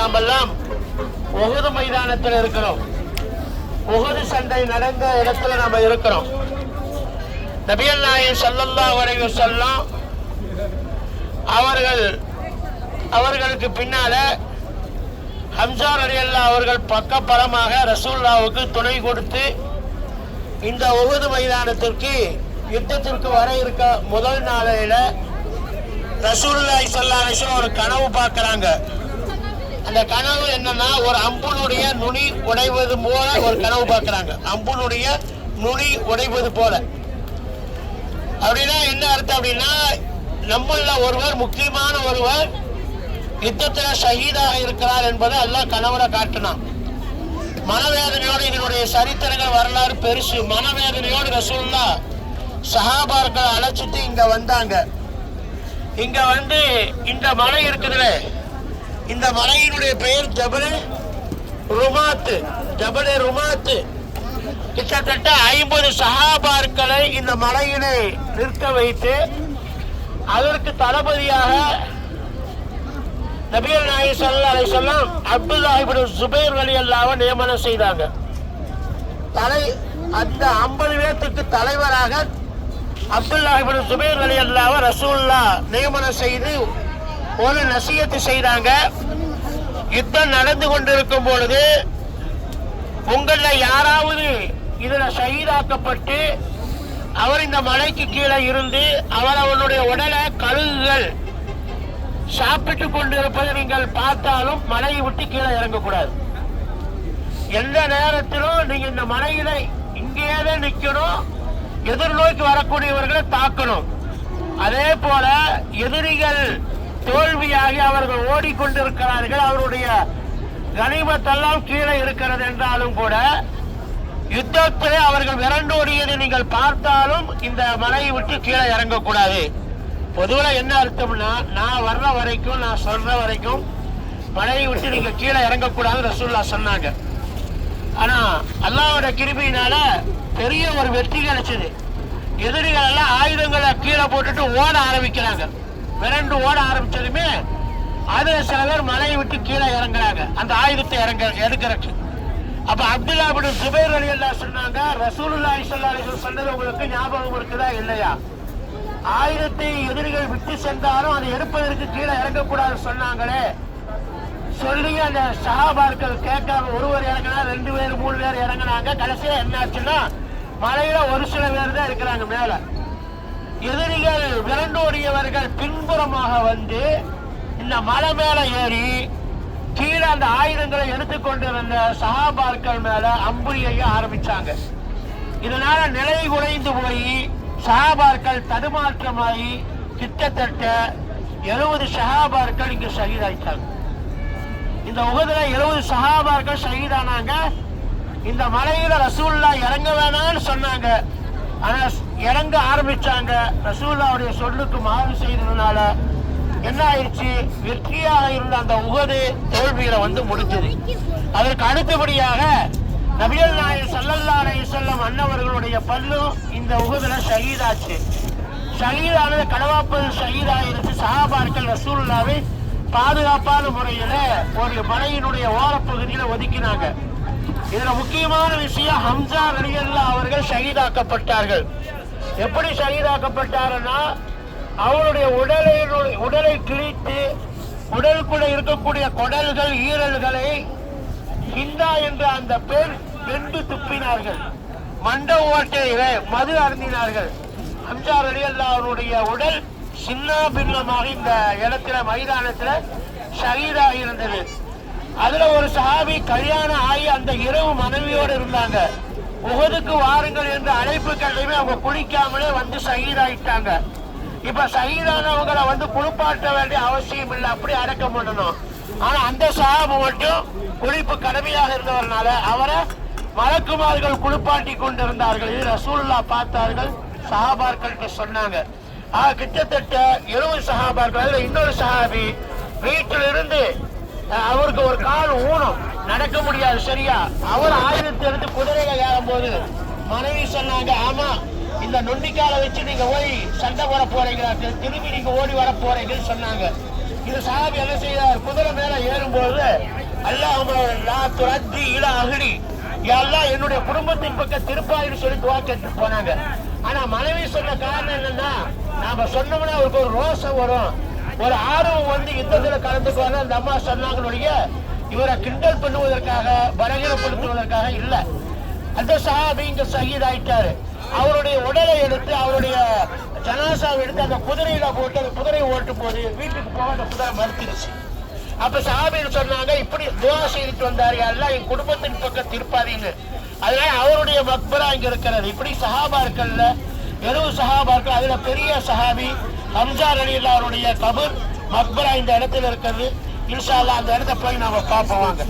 நாம் எல்லாம் உகது மைதானத்தில் இருக்கிறோம். உகது சண்டை நடந்த இடத்துல நம்ம இருக்கிறோம். நபியல் நாயகம் சல்லல்லா அலைஹி சொல்லும் அவர்கள் அவர்களுக்கு பின்னால ஹம்சா ரலியல்லா அவர்கள் பக்கப்பலமாக ரசூல்லாவுக்கு துணை கொடுத்து இந்த உகது மைதானத்திற்கு யுத்தத்திற்கு வர இருக்க முதல் நாளையில ரசூலுல்லாஹி ஸல்லல்லாஹு ஒரு கனவு பார்க்கறாங்க. அந்த கனவு என்னன்னா ஒரு அம்புனுடைய நுனி உடைவது போல ஒரு கனவு பார்க்குறாங்க. அம்புனுடைய நுனி உடைவது போல. அப்படின்னா என்ன அர்த்தம் அப்படின்னா நம்மள ஒருவர் முக்கியமான ஒருவர் யுத்தத்தில் ஷஹீதாக இருக்கிறார் என்பதை எல்லாம் கனவுல காட்டினான். மனவேதனையோடு இதனுடைய சரித்திரங்கள் வரலாறு பெருசு. மனவேதனையோடு ரசூல்லா சஹாபார்களை அழைச்சிட்டு இங்க வந்தாங்க. இங்க வந்து இந்த மலை இருக்குதுல இந்த மலையினுடைய பெயர் ஜபலே ருமாத்து ஜபலே ருமாத்து கிட்டத்தட்ட ஐம்பது சகாபார்களை இந்த மலையினை நிற்க வைத்து அதற்கு தளபதியாக நபிகள் நாயி அலை அலைஹி வஸல்லம் சுபேர் வலி சுபைர் நியமனம் செய்தாங்க. தலை அந்த 50 பேர்த்துக்கு தலைவராக அப்துல்லா சுபேர் வலி அல்லாவை ரசூல்லா நியமனம் செய்து ஒரு நசியத்து செய்தாங்க யுத்தம் நடந்து கொண்டிருக்கும் பொழுது உங்கள யாராவது இதுல ஷஹீதாக்கப்பட்டு அவர் இந்த மலைக்கு கீழே இருந்து அவர் அவனுடைய உடலை கழுகுகள் சாப்பிட்டு கொண்டிருப்பதை நீங்கள் பார்த்தாலும் மலையை விட்டு கீழே இறங்கக்கூடாது. எந்த நேரத்திலும் நீங்க இந்த மலையில இங்கேயே தான் நிக்கணும். எதிர்நோக்கி வரக்கூடியவர்களை தாக்கணும். அதே போல எதிரிகள் தோல்வியாகி அவர்கள் ஓடிக்கொண்டிருக்கிறார்கள். அவருடைய கனிமத்தெல்லாம் கீழே இருக்கிறது என்றாலும் கூட யுத்தத்திலே அவர்கள் விரண்டோடியதை நீங்கள் பார்த்தாலும் இந்த மலையை விட்டு கீழே இறங்கக்கூடாது. பொதுவில் என்ன அர்த்தம்னா நான் வர்ற வரைக்கும் நான் சொல்ற வரைக்கும் மலையை விட்டு நீங்கள் கீழே இறங்கக்கூடாது ரசூல்லா சொன்னாங்க. ஆனா அல்லாவோட கிருபியினால பெரிய ஒரு வெற்றி கிடைச்சது. எதிரிகள் எல்லாம் ஆயுதங்களை கீழே போட்டுட்டு ஓட ஆரம்பிக்கிறாங்க. விரண்டு ஓட ஆரம்பிச்சதுமே அதுல சிலர் மலையை விட்டு கீழே இறங்குறாங்க. அந்த ஆயுதத்தை இறங்க எடுக்கிறக்கு. அப்ப அப்துல்லா அப்படி சுபேர் அலி அல்லா சொன்னாங்க ரசூலுல்லா ஸல்லல்லாஹு சொன்னது உங்களுக்கு ஞாபகம் இருக்குதா இல்லையா? ஆயுதத்தை எதிரிகள் விட்டு சென்றாலும் அதை எடுப்பதற்கு கீழே இறங்கக்கூடாது சொன்னாங்களே. சொல்லி அந்த சகாபார்கள் கேட்காம ஒருவர் இறங்கினா ரெண்டு பேர் மூணு பேர் இறங்கினாங்க. கடைசியா என்னாச்சுன்னா மலையில ஒரு சில பேர் தான் இருக்கிறாங்க மேல. எதிரிகள் விரண்டோடியவர்கள் பின்புறமாக வந்து இந்த மலை மேல ஏறி கீழே அந்த ஆயுதங்களை எடுத்துக்கொண்டிருந்த சகாபார்கள் மேல அம்புரியைய ஆரம்பிச்சாங்க. இதனால நிலை குறைந்து போய் சகாபார்கள் தடுமாற்றமாகி கிட்டத்தட்ட எழுபது சகாபார்கள் இங்கு சகிதாயிட்டாங்க இந்த உகதுல எழுபது சகாபார்கள் சகிதானாங்க இந்த மலையில ரசூல்லா இறங்க வேணாம்னு சொன்னாங்க. ஆனா இறங்க ஆரம்பிச்சாங்க. ரசூல்லாவுடைய சொல்லுக்கு மாறு செய்ததுனால என்ன ஆயிடுச்சு? வெற்றியாக இருந்த அந்த உகது தோல்வியில வந்து முடிஞ்சது. அதற்கு அடுத்தபடியாக நபியல் நாயர் சல்லல்லாரை அலைஹி வஸல்லம் அன்னவர்களுடைய பல்லும் இந்த உகதுல ஷஹீதாச்சு. ஷஹீதானது கடவாப்பது ஷஹீதாயிருச்சு சஹாபார்கள் ரசூல்லாவை பாதுகாப்பான முறையில ஒரு மலையினுடைய ஓரப்பகுதியில ஒதுக்கினாங்க. இதுல முக்கியமான விஷயம் ஹம்சா ரலியல்லா அவர்கள் ஷஹீதாக்கப்பட்டார்கள். எப்படி ஷஹீதாக்கப்பட்டாருன்னா அவருடைய உடலை உடலை கிழித்து உடலுக்குள்ள இருக்கக்கூடிய குடல்கள் ஈரல்களை ஹிந்தா என்ற அந்த பெண் வெண்டு துப்பினார்கள். மண்ட ஓட்டையில மது அருந்தினார்கள். ஹம்சா ரலியல்லா அவருடைய உடல் சின்ன பின்னமாக இந்த இடத்துல மைதானத்துல ஷஹீதாக இருந்தது. அதுல ஒரு சஹாபி கல்யாணம் ஆகி அந்த இரவு மனைவியோடு இருந்தாங்க. உகதுக்கு வாருங்கள் என்று அழைப்பு கண்டுமே அவங்க குளிக்காமலே வந்து சகிதாயிட்டாங்க. இப்ப சகிதானவங்களை வந்து குளிப்பாட்ட வேண்டிய அவசியம் இல்லை அப்படி அடக்கம் பண்ணணும். ஆனா அந்த சாபு மட்டும் குளிப்பு கடமையாக இருந்தவர்னால அவரை மலக்குமார்கள் குளிப்பாட்டி கொண்டிருந்தார்கள். இது ரசூல்லா பார்த்தார்கள் சஹாபார்கள் சொன்னாங்க. ஆக கிட்டத்தட்ட எழுபது சஹாபார்கள் இன்னொரு சஹாபி வீட்டிலிருந்து அவருக்கு ஒரு கால் ஊனம் நடக்க முடியாது சரியா? அவர் ஆயுதத்தை எடுத்து குதிரையில ஏறும் போது மனைவி சொன்னாங்க ஆமா இந்த நொண்டிக்கால வச்சு நீங்க போய் சண்டை போட போறீங்க திரும்பி நீங்க ஓடி வர போறீங்கன்னு சொன்னாங்க. இது சாபி என்ன செய்தார்? குதிரை மேல ஏறும்போது அல்லாஹ் துரத்தி இல அகடி எல்லாம் என்னுடைய குடும்பத்தின் பக்கம் திருப்பாயின்னு சொல்லி துவா கேட்டு போனாங்க. ஆனா மனைவி சொன்ன காரணம் என்னன்னா நாம சொன்னோம்னா அவருக்கு ஒரு ரோசம் வரும். ஒரு ஆர்வம் வந்து யுத்தத்துல கலந்துக்குவாங்க அந்த அம்மா சொன்னாங்களுடைய இவரை கிண்டல் பண்ணுவதற்காக பலகீனப்படுத்துவதற்காக இல்லை. அந்த சஹாபி இங்க சகித் ஆயிட்டாரு. அவருடைய உடலை எடுத்து அவருடைய ஜனாசாவை எடுத்து அந்த குதிரையில போட்டு அந்த குதிரையை ஓட்டும் போது வீட்டுக்கு போக அந்த குதிரை மறுத்துருச்சு அப்ப சஹாபின்னு சொன்னாங்க இப்படி துவா செய்துட்டு வந்தாரு எல்லாம் என் குடும்பத்தின் பக்கம் திருப்பாதீங்க அதனால அவருடைய மக்பரா இங்க இருக்கிறது. இப்படி சஹாபா இருக்கள்ல எதுவும் வெறும் சஹாபாக்கள் அதுல பெரிய சஹாபி ஹம்சா அலியில் அவருடைய கபர் மக்பரா இந்த இடத்துல இருக்கிறது. இன்ஷா அல்லாஹ் அந்த இடத்த போய் நாம பார்ப்போம் வாங்க.